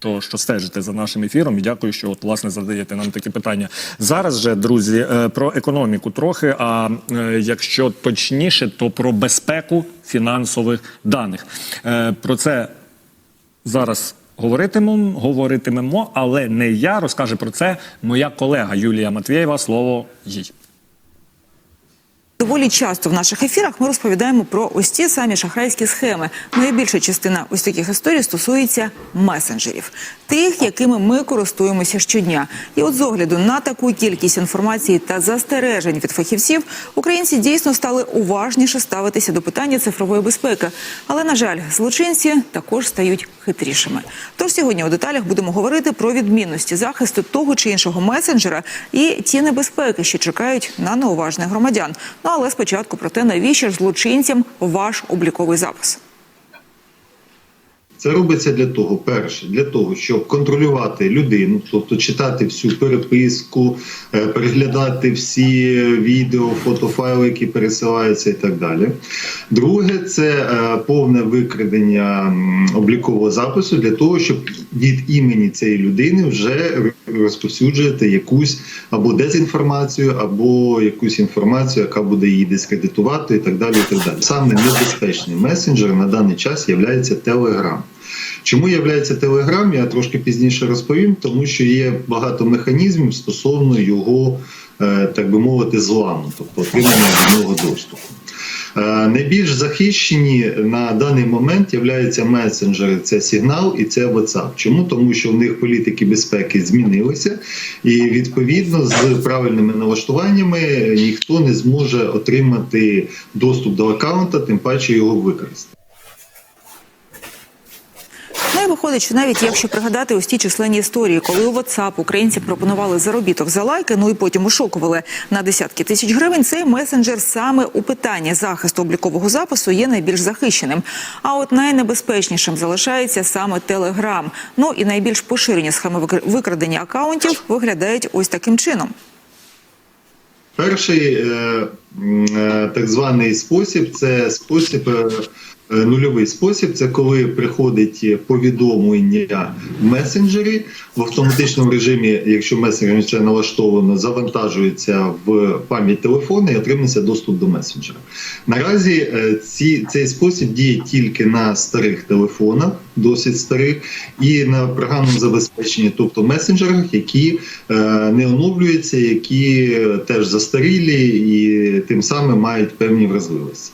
то що стежите за нашим ефіром, і дякую, що от власне задаєте нам такі питання. Зараз же, друзі, е, про економіку трохи. А е, якщо точніше, то про безпеку фінансових даних. Е, Про це зараз говоритимемо, говоритимемо, але не я розкаже про це моя колега Юлія Матвєєва. Слово їй. Доволі часто в наших ефірах ми розповідаємо про ось ті самі шахрайські схеми. Найбільша частина ось таких історій стосується месенджерів, тих, якими ми користуємося щодня. І от з огляду на таку кількість інформації та застережень від фахівців, українці дійсно стали уважніше ставитися до питання цифрової безпеки. Але на жаль, злочинці також стають хитрішими. Тож сьогодні у деталях будемо говорити про відмінності захисту того чи іншого месенджера і ті небезпеки, що чекають на неуважних громадян. Але спочатку про те, навіщо ж злочинцям ваш обліковий запис. Це робиться для того, перше, для того, щоб контролювати людину, тобто читати всю переписку, е, переглядати всі відео, фотофайли, які пересилаються, і так далі. Друге, це е, повне викрадення облікового запису для того, щоб від імені цієї людини вже розповсюджувати якусь або дезінформацію, або якусь інформацію, яка буде її дискредитувати, і так далі. І так далі. Саме небезпечний месенджер на даний час є Telegram. Чому є Telegram, я трошки пізніше розповім, тому що є багато механізмів стосовно його, е, так би мовити, зламу, тобто отримання до доступу. Е, Найбільш захищені на даний момент являються месенджери. Це сигнал і це WhatsApp. Чому? Тому що в них політики безпеки змінилися, і відповідно з правильними налаштуваннями ніхто не зможе отримати доступ до аккаунта, тим паче його використати. Виходить, що навіть якщо пригадати ось ті численні історії, коли у WhatsApp українці пропонували заробіток за лайки, ну і потім ушокували на десятки тисяч гривень, цей месенджер саме у питанні захисту облікового запису є найбільш захищеним. А от найнебезпечнішим залишається саме Telegram. Ну і найбільш поширені схеми викр- викрадення акаунтів виглядають ось таким чином. Перший е, так званий спосіб це спосіб. е, е, Нульовий спосіб це коли приходить повідомлення в месенджері в автоматичному режимі, якщо месенджер ще налаштовано, завантажується в пам'ять телефону і отримується доступ до месенджера. Наразі е, ці, цей спосіб діє тільки на старих телефонах, досить старих, і на програмному забезпеченні, тобто месенджерах, які е, не оновлюються, які теж застарілі і тим самим мають певні вразливості.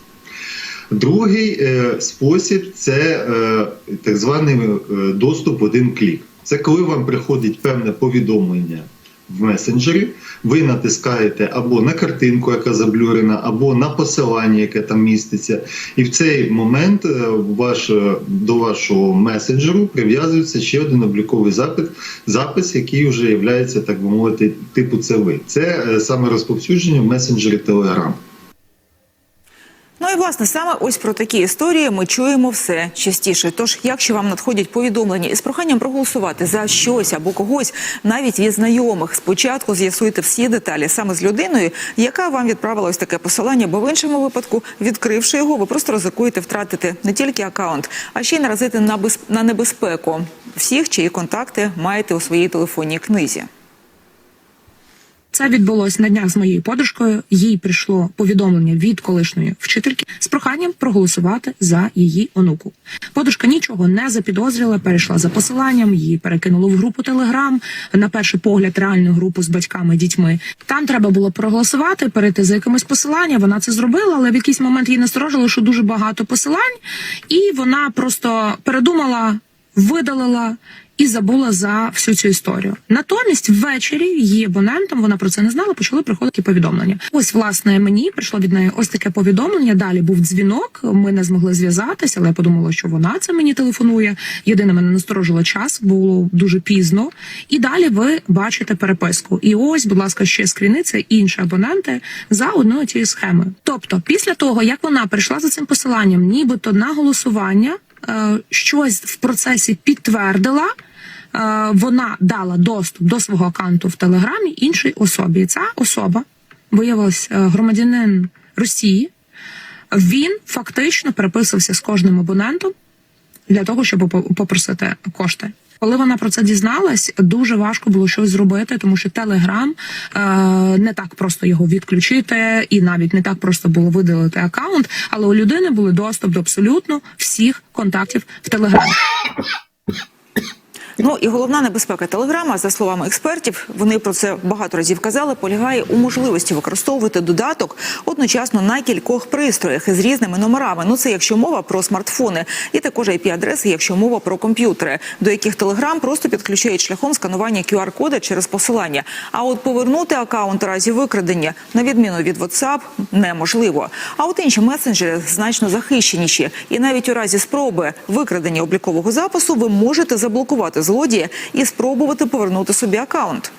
Другий е, спосіб це е, так званий е, доступ в один клік. Це коли вам приходить певне повідомлення в месенджері, ви натискаєте або на картинку, яка заблюрена, або на посилання, яке там міститься, і в цей момент е, ваш, е, до вашого месенджеру прив'язується ще один обліковий запит, запис, який вже є, так би мовити, типу це ви. Це е, саме розповсюдження в месенджері Telegram. Власне саме ось про такі історії ми чуємо все частіше. Тож, якщо вам надходять повідомлення із проханням проголосувати за щось або когось, навіть від знайомих, спочатку з'ясуйте всі деталі саме з людиною, яка вам відправила ось таке посилання, бо в іншому випадку, відкривши його, ви просто ризикуєте втратити не тільки акаунт, а ще й наразити на без... на небезпеку всіх, чиї контакти маєте у своїй телефонній книзі. Це відбулось на днях з моєю подружкою. Їй прийшло повідомлення від колишньої вчительки з проханням проголосувати за її онуку. Подружка нічого не запідозрила, перейшла за посиланням, її перекинули в групу Телеграм на перший погляд реальну групу з батьками, дітьми. Там треба було проголосувати, перейти за якимось посиланням. Вона це зробила, але в якийсь момент її насторожило, що дуже багато посилань, і вона просто передумала, видалила і забула за всю цю історію. Натомість ввечері її абонентам, вона про це не знала, почали приходити повідомлення. Ось власне мені прийшло від неї ось таке повідомлення. Далі був дзвінок. Ми не змогли зв'язатися, але я подумала, що вона це мені телефонує. Єдине мене насторожило час, було дуже пізно. І далі ви бачите переписку. І ось, будь ласка, ще скріниця інші абоненти за одною тією схемою. Тобто, після того як вона прийшла за цим посиланням, нібито на голосування. Е, Щось в процесі підтвердила, е, вона дала доступ до свого аккаунту в Телеграмі іншій особі. Ця особа виявилась е, громадянин Росії. Він фактично переписувався з кожним абонентом для того, щоб попросити кошти. Коли вона про це дізналась, дуже важко було щось зробити, тому що Телеграм е, не так просто його відключити, і навіть не так просто було видалити акаунт. Але у людини були доступ до абсолютно всіх контактів в Телеграмі. Ну і головна небезпека телеграма, за словами експертів, вони про це багато разів казали, полягає у можливості використовувати додаток одночасно на кількох пристроях із різними номерами. Ну це якщо мова про смартфони, і також IP-адреси, якщо мова про комп'ютери, до яких телеграм просто підключають шляхом сканування QR-кода через посилання. А от повернути акаунт разі викрадення, на відміну від WhatsApp, неможливо. А от інші месенджери значно захищеніші, і навіть у разі спроби викрадення облікового запису ви можете заблокувати злодія і спробувати повернути собі акаунт.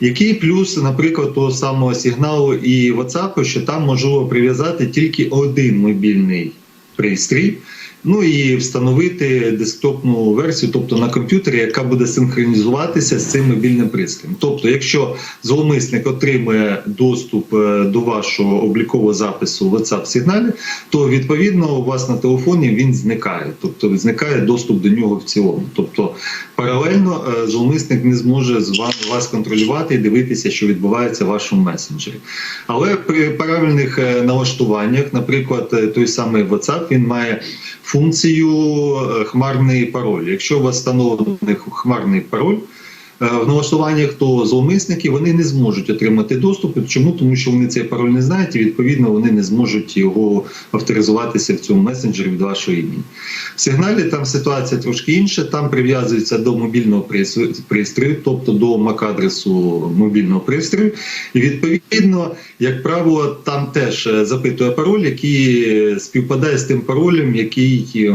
Який плюс, наприклад, того самого сигналу і WhatsApp, що там можливо прив'язати тільки один мобільний пристрій, ну і встановити десктопну версію, тобто на комп'ютері, яка буде синхронізуватися з цим мобільним пристроєм. Тобто, якщо зловмисник отримує доступ е, до вашого облікового запису в WhatsApp сигналі, то відповідно у вас на телефоні він зникає, тобто зникає доступ до нього в цілому. Тобто паралельно е, зловмисник не зможе з вами вас контролювати і дивитися, що відбувається в вашому месенджері. Але при правильних е, налаштуваннях, наприклад, той самий WhatsApp, він має функцію е, хмарний пароль. Якщо вас встановлений хмарний пароль. Е, В налаштуваннях то зловмисники вони не зможуть отримати доступ. Чому? Тому що вони цей пароль не знають, і відповідно вони не зможуть його авторизуватися в цьому месенджері від вашого імені. В сигналі там ситуація трошки інша. Там прив'язується до мобільного пристрою, тобто до MAC-адресу мобільного пристрою. І відповідно, як правило, там теж е, запитує пароль, який е, співпадає з тим паролем, який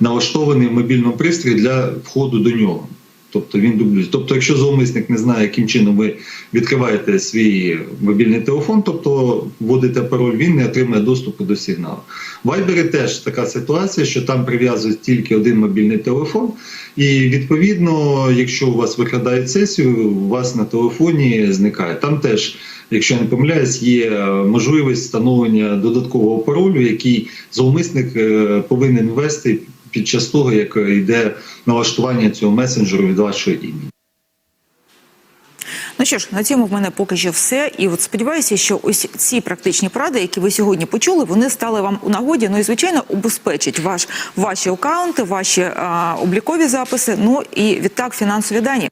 налаштований в мобільному пристрої для входу до нього. Тобто він дублює. Тобто, якщо зловмисник не знає, яким чином ви відкриваєте свій мобільний телефон, тобто вводите пароль, він не отримає доступу до сигналу. В Viber теж така ситуація, що там прив'язують тільки один мобільний телефон, і відповідно, якщо у вас викрадають сесію, у вас на телефоні зникає. Там теж. Якщо я не помиляюсь, є можливість встановлення додаткового паролю, який зловмисник е, повинен ввести під час того, як йде налаштування цього месенджеру від вашого імені. Ну що ж, на цьому в мене поки що все. І от сподіваюся, що ось ці практичні поради, які ви сьогодні почули, вони стали вам у нагоді. Ну і звичайно, убезпечать ваш ваші акаунти, ваші а, облікові записи. Ну і відтак фінансові дані.